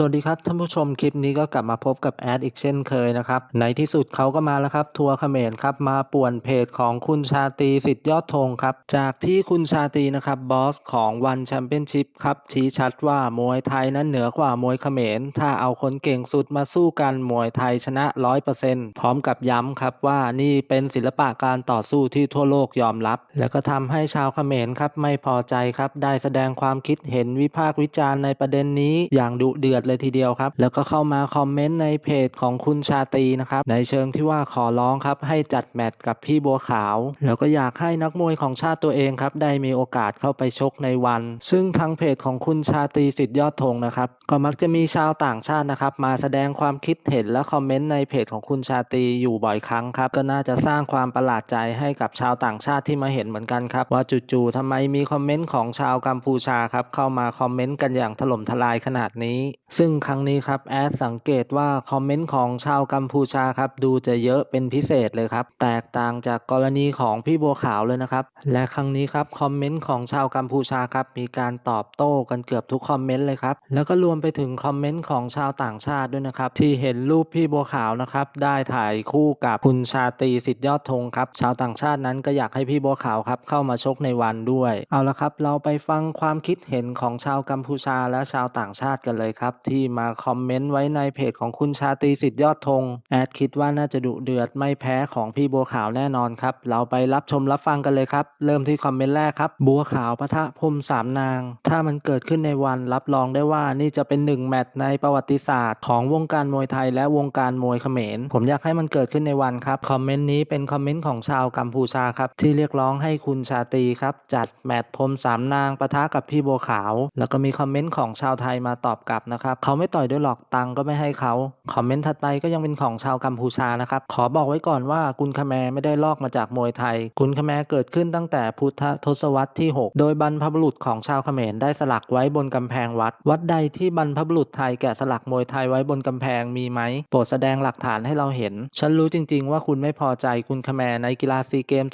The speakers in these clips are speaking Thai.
สวัสดีครับท่านผู้ชมคลิปนี้ก็กลับมาพบกับแอดอีกเช่นเคยนะครับในที่สุดเขาก็มาแล้วครับ ทัวร์เขมรครับมาป่วนเพจของคุณชาตรีสิทธิยอดธงครับ จากที่คุณชาตรีนะครับบอสของวันแชมเปี้ยนชิพครับชี้ชัดว่ามวยไทยนั้นเหนือกว่ามวยเขมร ถ้าเอาคนเก่งสุดมาสู้กันมวยไทยชนะ 100%พร้อมกับย้ำครับว่านี่เป็นศิลปะการต่อสู้ที่ทั่วโลกยอมรับ แล้วก็ทำให้ชาวเขมรครับไม่พอใจครับได้แสดงความคิดเห็นวิพากษ์วิจารณ์ในประเด็นนี้อย่างดุเดือดเลยทีเดียวครับ แล้วก็เข้ามาคอมเมนต์ในเพจของคุณชาตรีนะครับ ในเชิงที่ว่าขอร้องครับ ให้จัดแมตช์กับพี่บัวขาว แล้วก็อยากให้นักมวยของชาติตัวเองครับ ได้มีโอกาสเข้าไปชกในวัน ซึ่งทางเพจของคุณชาตรีสิทธิ์ยอดธงนะครับ ก็มักจะมีชาวต่างชาตินะครับ มาแสดงความคิดเห็นและคอมเมนต์ในเพจของคุณชาตรีอยู่บ่อยครั้งครับ ก็น่าจะสร้างความประหลาดใจให้กับชาวต่างชาติที่มาเห็นเหมือนกันครับ ว่าจู่ๆทำไมมีคอมเมนต์ของชาวกัมพูชาครับเข้ามาคอมเมนต์กันอย่างถล่มทลายขนาดนี้ซึ่งครั้งนี้ครับแอดสังเกตว่าคอมเมนต์ของชาวกัมพูชาครับดูจะเยอะเป็นพิเศษเลยครับ แตกต่างจากกรณีของพี่บัวขาวเลยนะครับ และครั้งนี้ครับคอมเมนต์ของชาวกัมพูชาครับมีการตอบโต้กันเกือบทุกคอมเมนต์เลยครับ แล้วก็รวมไปถึงคอมเมนต์ของชาวต่างชาติด้วยนะครับที่เห็นรูปพี่บัวขาวนะครับได้ถ่ายคู่กับคุณชาตรีสิทธิยอดธงครับชาวต่างชาตินั้นก็อยากให้พี่บัวขาวครับเข้ามาชกในวันด้วย เอาละครับ เราไปฟังความคิดเห็นของชาวกัมพูชาและชาวต่างชาติกันเลยครับที่มาคอมเมนต์ไว้ในเพจของคุณชาตรีสิทธิ์ยอดธงแอดคิดว่าน่าจะดุเดือดไม่แพ้ของพี่บัวขาวแน่นอนครับ เราไปรับชมรับฟังกันเลยครับ เริ่มที่คอมเมนต์แรกครับ บัวขาวปะทะพรมสามนาง ถ้ามันเกิดขึ้นในวันรับรองได้ว่านี่จะเป็นหนึ่งแมตช์ในประวัติศาสตร์ของวงการมวยไทยและวงการมวยเขมร ผมอยากให้มันเกิดขึ้นในวันครับคอมเมนต์นี้เป็นคอมเมนต์ของชาวกัมพูชาครับที่เรียกร้องให้คุณชาตรีครับจัดแมตช์พรมสามนางปะทะกับพี่บัวขาว แล้วก็มีคอมเมนต์ของชาวไทยมาตอบกลับนะครับเขาไม่ต่อยด้วยหรอกตังก็ไม่ให้เขาคอมเมนต์ถัดไปก็ยังเป็นของชาวกัมพูชานะครับ ขอบอกไว้ก่อนว่ากุนคแมไม่ได้ลอกมาจากมวยไทย กุนคแมเกิดขึ้นตั้งแต่พุทธทศวรรษที่ 6 โดยบรรพบุรุษของชาวเขมรได้สลักไว้บนกำแพงวัด วัดใดที่บรรพบุรุษไทยแกะสลักมวยไทยไว้บนกำแพงมีไหมโปรดแสดงหลักฐานให้เราเห็น ฉันรู้จริง ๆ ว่าคุณไม่พอใจกุนคแมในกีฬาซีเกม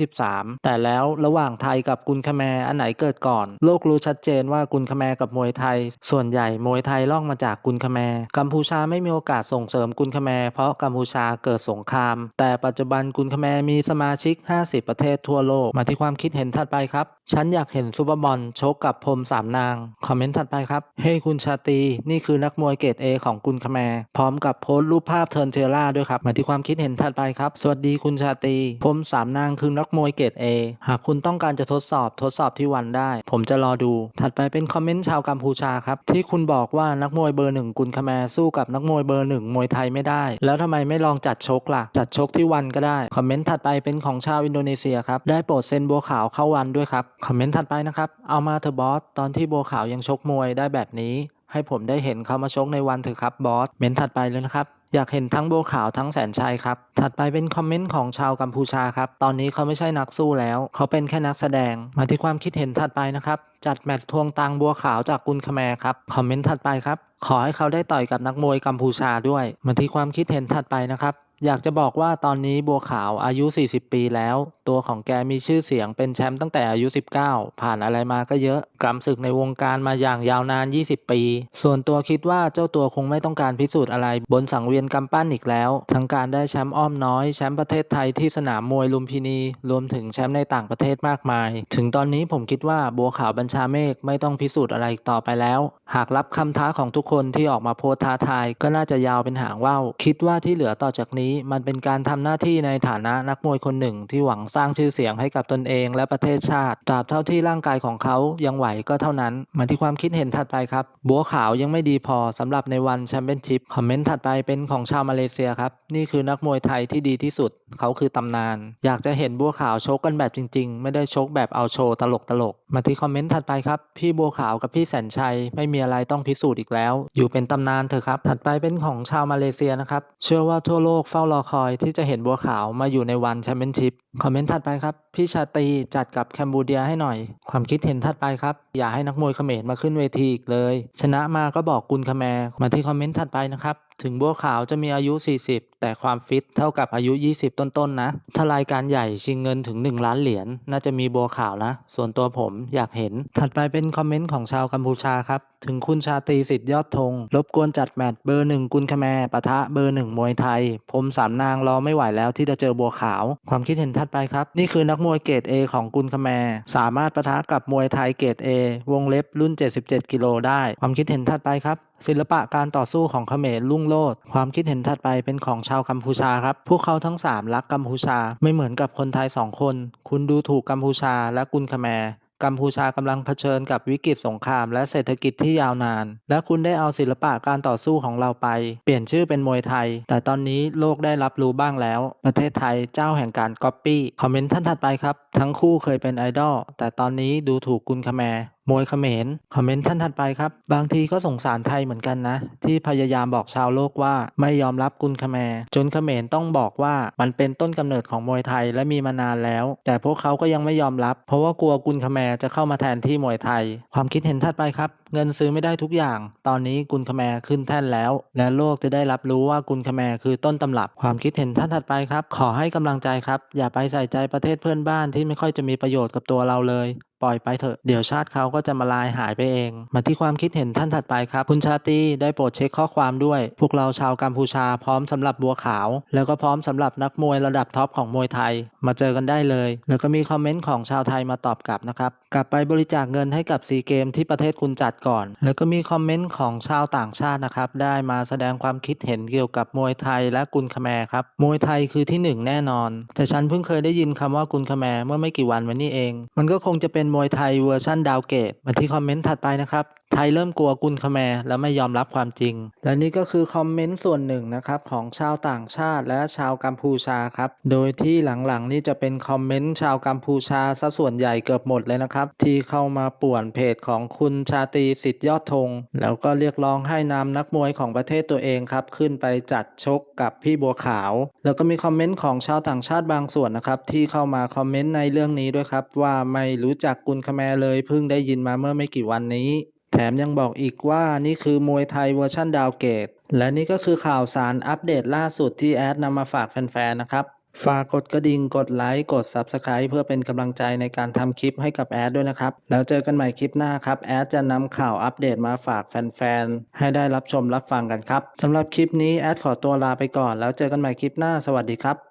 2023 แต่แล้วระหว่างไทยกับกุนคแมอันไหนเกิดก่อน โลกรู้ชัดเจนว่ากุนคแมกับมวยไทย ส่วนใหญ่มวยไทยล่องมาจากกุนคแมกัมพูชาไม่มีโอกาสส่งเสริมกุนคแมเพราะกัมพูชาเกิดสงคราม แต่ปัจจุบันกุนคแมมีสมาชิก 50 ประเทศทั่วโลก มาที่ความคิดเห็นถัดไปครับ ฉันอยากเห็นซูเปอร์บอลชกกับพรมสามนาง คอมเมนต์ถัดไปครับ เฮ้ยคุณชาตี นี่คือนักมวยเกรด A ของกุนคแมพร้อมกับโพสต์รูปภาพเทิร์นเทล่าด้วยครับ มาที่ความคิดเห็นถัดไปครับ สวัสดีคุณชาตีพรมสามนางคือนักมวยเกรด A หากคุณต้องการจะทดสอบทดสอบที่วันได้ ผมจะรอดู ถัดไปเป็นคอมเมนต์ชาวกัมพูชาครับ ที่คุณบอกว่านักมวยเบอร์หนึ่งกุนคแมสู้กับนักมวยเบอร์หนึ่งมวยไทยไม่ได้ แล้วทำไมไม่ลองจัดชกล่ะ จัดชกที่วันก็ได้ คอมเมนต์ถัดไปเป็นของชาวอินโดนีเซียครับ ได้โปรดเซ็นบัวขาวเข้าวันด้วยครับคอมเมนต์ถัดไปนะครับ เอามาเถอะบอส ตอนที่บัวขาวยังชกมวยได้แบบนี้ ให้ผมได้เห็นเขามาชกในวันเถอะครับบอส เมนต์ถัดไปเลยนะครับ อยากเห็นทั้งบัวขาวทั้งแสนชัยครับ ถัดไปเป็นคอมเมนต์ของชาวกัมพูชาครับ ตอนนี้เขาไม่ใช่นักสู้แล้ว เขาเป็นแค่นักแสดง มาที่ความคิดเห็นถัดไปนะครับ จัดแมตช์ทวงตังบัวขาวจากกุนคแมครับ คอมเมนต์ถัดไปครับ ขอให้เขาได้ต่อยกับนักมวยกัมพูชาด้วย มาที่ความคิดเห็นถัดไปนะครับ อยากจะบอกว่าตอนนี้บัวขาวอายุ 40 ปีแล้ว ตัวของแกมีชื่อเสียงเป็นแชมป์ตั้งแต่อายุ 19 ผ่านอะไรมาก็เยอะกำศึกในวงการมาอย่างยาวนาน 20 ปี ส่วนตัวคิดว่าเจ้าตัวคงไม่ต้องการพิสูจน์อะไร บนสังเวียนกำปั้นอีกแล้ว ทั้งการได้แชมป์อ้อมน้อยแชมป์ประเทศไทยที่สนามมวยลุมพินี รวมถึงแชมป์ในต่างประเทศมากมาย ถึงตอนนี้ผมคิดว่าบัวขาวบัญชาเมฆไม่ต้องพิสูจน์อะไรต่อไปแล้ว หากรับคำท้าของทุกคนที่ออกมาโพสท้าทายก็น่าจะยาวเป็นหางว่าวคิดว่าที่เหลือต่อจากนี้มันเป็นการทำหน้าที่ในฐานะนักมวยคนหนึ่ง ที่หวังสร้างชื่อเสียงให้กับตนเอง และประเทศชาติตราบเท่าที่ร่างกายของเขายังไหวก็เท่านั้นมาที่ความคิดเห็นถัดไปครับ บัวขาวยังไม่ดีพอสำหรับในวันแชมเปี้ยนชิพคอมเมนต์ถัดไปเป็นของชาวมาเลเซียครับนี่คือนักมวยไทยที่ดีที่สุด เขาคือตำนาน อยากจะเห็นบัวขาวชกกันแบบจริง ๆ ไม่ได้ชกแบบเอาโชว์ตลกตลกๆมาที่คอมเมนต์ถัดไปครับพี่บัวขาวกับพี่แสนชัยไม่มีอะไรต้องพิสูจน์อีกแล้ว อยู่เป็นตำนานเถอะครับ ถัดไปเป็นของชาวมาเลเซียนะครับเชื่อว่าทั่วโลกเฝ้ารอคอยที่จะเห็นบัวขาวมาอยู่ในวันแชมเปี้ยนชิพคอมเมนต์ถัดไปครับ พี่ชาตรีจัดกับแคมบูเดียให้หน่อย ความคิดเห็นถัดไปครับ อย่าให้นักมวยเขมรมาขึ้นเวทีอีกเลย ชนะมาก็บอกกุลคแมร์มาที่คอมเมนต์ถัดไปนะครับ ถึงบัวขาวจะมีอายุ 40 แต่ความฟิตเท่ากับอายุ 20 ต้นๆนะ ถ้ารายการใหญ่ชิงเงินถึง 1 ล้านเหรียญน่าจะมีบัวขาวนะ ส่วนตัวผมอยากเห็น ถัดไปเป็นคอมเมนต์ของชาวกัมพูชาครับ ถึงคุณชาตรีสิทธิ์ยอดธงรบกวนจัดแมตช์เบอร์หนึ่งกุลคแมร์ปะทะเบอร์หนึ่งมวยไทย ผมสามนางรอไม่ไหวแล้วที่จะเจอบัวขาว ความคิดเห็นถัดไปครับ นี่คือนักมวยเกรด A ของกุลคแมร์สามารถประทะกับมวยไทยเกรด A วงเล็บรุ่น 77 กิโลได้ ความคิดเห็นถัดไปครับศิลปะการต่อสู้ของเขมรลุ่งโลด ความคิดเห็นถัดไปเป็นของชาวกัมพูชาครับ พวกเขาทั้ง 3 รักกัมพูชา ไม่เหมือนกับคนไทย 2 คน คุณดูถูกกัมพูชาและกุลคแมร์ กัมพูชากำลังเผชิญกับวิกฤตสงครามและเศรษฐกิจที่ยาวนาน และคุณได้เอาศิลปะการต่อสู้ของเราไป เปลี่ยนชื่อเป็นมวยไทย แต่ตอนนี้โลกได้รับรู้บ้างแล้ว ประเทศไทยเจ้าแห่งการก๊อปปี้คอมเมนต์ท่านถัดไปครับ ทั้งคู่เคยเป็นไอดอลแต่ตอนนี้ดูถูกกุลคแมมวยเขมรคอมเมนต์ท่านถัดไปครับ บางทีก็สงสารไทยเหมือนกันนะ ที่พยายามบอกชาวโลกว่าไม่ยอมรับกุลขแมรจนเขมรต้องบอกว่ามันเป็นต้นกำเนิดของมวยไทยและมีมานานแล้ว แต่พวกเขาก็ยังไม่ยอมรับ เพราะว่ากลัวกุลขแมรจะเข้ามาแทนที่มวยไทย ความคิดเห็นถัดไปครับ เงินซื้อไม่ได้ทุกอย่าง ตอนนี้กุลคแมขึ้นแท่นแล้ว และโลกจะได้รับรู้ว่ากุลคแมคือต้นตำรับ ความคิดเห็นท่านถัดไปครับ ขอให้กำลังใจครับ อย่าไปใส่ใจประเทศเพื่อนบ้านที่ไม่ค่อยจะมีประโยชน์กับตัวเราเลยปล่อยไปเถอะ เดี๋ยวชาติเขาก็จะมาลายหายไปเอง มาที่ความคิดเห็นท่านถัดไปครับ คุณชาตีได้โปรดเช็คข้อความด้วย พวกเราชาวกัมพูชาพร้อมสำหรับบัวขาว แล้วก็พร้อมสำหรับนักมวยระดับท็อปของมวยไทย มาเจอกันได้เลย แล้วก็มีคอมเมนต์ของชาวไทยมาตอบกลับนะครับ กลับไปบริจาคเงินให้กับซีเกมที่ประเทศคุณจัดก่อน แล้วก็มีคอมเมนต์ของชาวต่างชาตินะครับ ได้มาแสดงความคิดเห็นเกี่ยวกับมวยไทยและกุลคแมครับ มวยไทยคือที่หนึ่งแน่นอน แต่ฉันเพิ่งเคยได้ยินคำว่ากุลคแมเมื่อไม่กี่วันมานี้เอง มันก็คงจะเป็นมวยไทยเวอร์ชั่นดาวเกตมาที่คอมเมนต์ถัดไปนะครับไทยเริ่มกลัวกุลคแมและไม่ยอมรับความจริง และนี่ก็คือคอมเมนต์ส่วนหนึ่งนะครับของชาวต่างชาติและชาวกัมพูชาครับ โดยที่หลังๆนี่จะเป็นคอมเมนต์ชาวกัมพูชาซะส่วนใหญ่เกือบหมดเลยนะครับ ที่เข้ามาป่วนเพจของคุณชาตีสิทธิ์ยอดธงแล้วก็เรียกร้องให้นำนักมวยของประเทศตัวเองครับ ขึ้นไปจัดชกกับพี่บัวขาว แล้วก็มีคอมเมนต์ของชาวต่างชาติบางส่วนนะครับ ที่เข้ามาคอมเมนต์ในเรื่องนี้ด้วยครับ ว่าไม่รู้จักกุลคแมเลยเพิ่งได้ยินมาเมื่อไม่กี่วันนี้ แถมยังบอกอีกว่านี่คือมวยไทยเวอร์ชั่นดาวเกตและนี่ก็คือข่าวสารอัปเดตล่าสุดที่แอดนำมาฝากแฟนๆนะครับ ฝากกดกระดิ่ง กดไลค์ กด Subscribe เพื่อเป็นกำลังใจในการทำคลิปให้กับแอดด้วยนะครับ แล้วเจอกันใหม่คลิปหน้าครับ แอดจะนำข่าวอัปเดตมาฝากแฟนๆ ให้ได้รับชมรับฟังกันครับสำหรับคลิปนี้แอดขอตัวลาไปก่อน แล้วเจอกันใหม่คลิปหน้า สวัสดีครับ